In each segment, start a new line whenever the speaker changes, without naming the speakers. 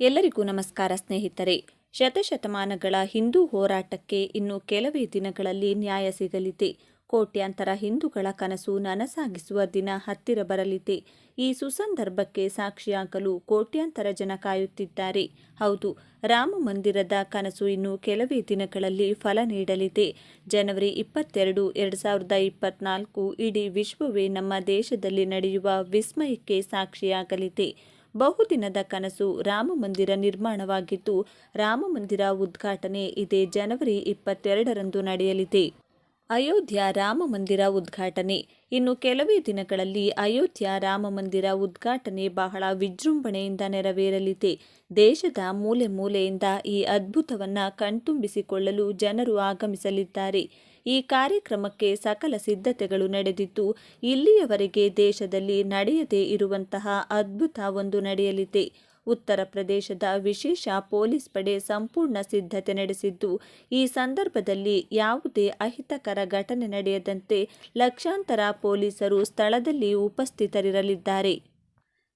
ಎಲ್ಲರಿಗೂ ನಮಸ್ಕಾರ ಸ್ನೇಹಿತರೆ. ಶತಶತಮಾನಗಳ ಹಿಂದೂ ಹೋರಾಟಕ್ಕೆ ಇನ್ನು ಕೆಲವೇ ದಿನಗಳಲ್ಲಿ ನ್ಯಾಯ ಸಿಗಲಿದೆ. ಕೋಟ್ಯಾಂತರ ಹಿಂದೂಗಳ ಕನಸು ನನಸಾಗಿಸುವ ದಿನ ಹತ್ತಿರ ಬರಲಿದೆ. ಈ ಸುಸಂದರ್ಭಕ್ಕೆ ಸಾಕ್ಷಿಯಾಗಲು ಕೋಟ್ಯಾಂತರ ಜನ ಕಾಯುತ್ತಿದ್ದಾರೆ. ಹೌದು, ರಾಮ ಮಂದಿರದ ಕನಸು ಇನ್ನು ಕೆಲವೇ ದಿನಗಳಲ್ಲಿ ಫಲ ನೀಡಲಿದೆ. ಜನವರಿ ಇಪ್ಪತ್ತೆರಡು, ಎರಡು ಸಾವಿರದ ಇಪ್ಪತ್ನಾಲ್ಕು ಇಡೀ ವಿಶ್ವವೇ ನಮ್ಮ ದೇಶದಲ್ಲಿ ನಡೆಯುವ ವಿಸ್ಮಯಕ್ಕೆ ಸಾಕ್ಷಿಯಾಗಲಿದೆ. ಬಹುದಿನದ ಕನಸು ರಾಮ ಮಂದಿರ ನಿರ್ಮಾಣವಾಗಿದ್ದು, ರಾಮ ಮಂದಿರ ಉದ್ಘಾಟನೆ ಇದೇ ಜನವರಿ ಇಪ್ಪತ್ತೆರಡರಂದು ನಡೆಯಲಿದೆ. ಅಯೋಧ್ಯ ರಾಮ ಮಂದಿರ ಉದ್ಘಾಟನೆ. ಇನ್ನು ಕೆಲವೇ ದಿನಗಳಲ್ಲಿ ಅಯೋಧ್ಯ ರಾಮ ಮಂದಿರ ಉದ್ಘಾಟನೆ ಬಹಳ ವಿಜೃಂಭಣೆಯಿಂದ ನೆರವೇರಲಿದೆ. ದೇಶದ ಮೂಲೆ ಮೂಲೆಯಿಂದ ಈ ಅದ್ಭುತವನ್ನು ಕಣ್ತುಂಬಿಸಿಕೊಳ್ಳಲು ಜನರು ಆಗಮಿಸಲಿದ್ದಾರೆ. ಈ ಕಾರ್ಯಕ್ರಮಕ್ಕೆ ಸಕಲ ಸಿದ್ಧತೆಗಳು ನಡೆದಿದ್ದು, ಇಲ್ಲಿಯವರೆಗೆ ದೇಶದಲ್ಲಿ ನಡೆಯದೇ ಇರುವಂತಹ ಅದ್ಭುತ ಒಂದು ನಡೆಯಲಿದೆ. ಉತ್ತರ ಪ್ರದೇಶದ ವಿಶೇಷ ಪೊಲೀಸ್ ಪಡೆ ಸಂಪೂರ್ಣ ಸಿದ್ಧತೆ ನಡೆಸಿದ್ದು, ಈ ಸಂದರ್ಭದಲ್ಲಿ ಯಾವುದೇ ಅಹಿತಕರ ಘಟನೆ ನಡೆಯದಂತೆ ಲಕ್ಷಾಂತರ ಪೊಲೀಸರು ಸ್ಥಳದಲ್ಲಿ ಉಪಸ್ಥಿತರಿರಲಿದ್ದಾರೆ.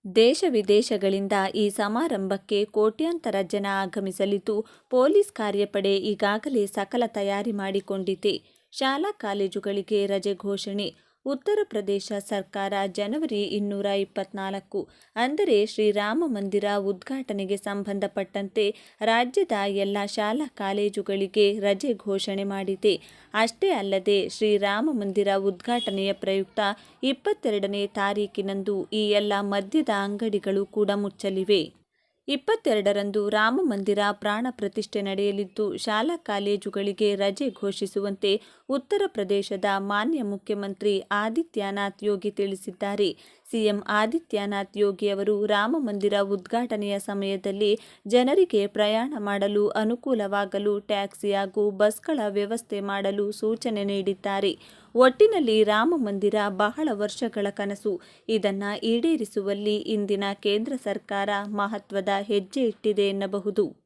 ದೇಶ ವಿದೇಶಗಳಿಂದ ಈ ಸಮಾರಂಭಕ್ಕೆ ಕೋಟ್ಯಾಂತರ ಜನ ಆಗಮಿಸಲಿದ್ದು, ಪೊಲೀಸ್ ಕಾರ್ಯಪಡೆ ಈಗಾಗಲೇ ಸಕಲ ತಯಾರಿ ಮಾಡಿಕೊಂಡಿದೆ. ಶಾಲಾ ಕಾಲೇಜುಗಳಿಗೆ ರಜೆ ಘೋಷಣೆ. ಉತ್ತರ ಪ್ರದೇಶ ಸರ್ಕಾರ ಜನವರಿ ಇನ್ನೂರ ಇಪ್ಪತ್ನಾಲ್ಕು ಅಂದರೆ ಶ್ರೀರಾಮ ಮಂದಿರ ಉದ್ಘಾಟನೆಗೆ ಸಂಬಂಧಪಟ್ಟಂತೆ ರಾಜ್ಯದ ಎಲ್ಲ ಶಾಲಾ ಕಾಲೇಜುಗಳಿಗೆ ರಜೆ ಘೋಷಣೆ ಮಾಡಿದೆ. ಅಷ್ಟೇ ಅಲ್ಲದೆ ಶ್ರೀರಾಮ ಮಂದಿರ ಉದ್ಘಾಟನೆಯ ಪ್ರಯುಕ್ತ ಇಪ್ಪತ್ತೆರಡನೇ ತಾರೀಕಿನಂದು ಈ ಎಲ್ಲ ಮದ್ಯದ ಅಂಗಡಿಗಳು ಕೂಡ ಮುಚ್ಚಲಿವೆ. ಇಪ್ಪತ್ತೆರಡರಂದು ರಾಮ ಮಂದಿರ ಪ್ರಾಣ ಪ್ರತಿಷ್ಠೆ ನಡೆಯಲಿದ್ದು, ಶಾಲಾ ಕಾಲೇಜುಗಳಿಗೆ ರಜೆ ಘೋಷಿಸುವಂತೆ ಉತ್ತರ ಪ್ರದೇಶದ ಮಾನ್ಯ ಮುಖ್ಯಮಂತ್ರಿ ಆದಿತ್ಯನಾಥ್ ಯೋಗಿ ತಿಳಿಸಿದ್ದಾರೆ. ಸಿಎಂ ಆದಿತ್ಯನಾಥ್ ಯೋಗಿ ಅವರು ರಾಮ ಮಂದಿರ ಉದ್ಘಾಟನೆಯ ಸಮಯದಲ್ಲಿ ಜನರಿಗೆ ಪ್ರಯಾಣ ಮಾಡಲು ಅನುಕೂಲವಾಗಲು ಟ್ಯಾಕ್ಸಿ ಹಾಗೂ ಬಸ್ಗಳ ವ್ಯವಸ್ಥೆ ಮಾಡಲು ಸೂಚನೆ ನೀಡಿದ್ದಾರೆ. ಒಟ್ಟಿನಲ್ಲಿ ರಾಮ ಮಂದಿರ ಬಹಳ ವರ್ಷಗಳ ಕನಸು. ಇದನ್ನು ಈಡೇರಿಸುವಲ್ಲಿ ಇಂದಿನ ಕೇಂದ್ರ ಸರ್ಕಾರ ಮಹತ್ವದ ಹೆಜ್ಜೆ ಇಟ್ಟಿದೆ ಎನ್ನಬಹುದು.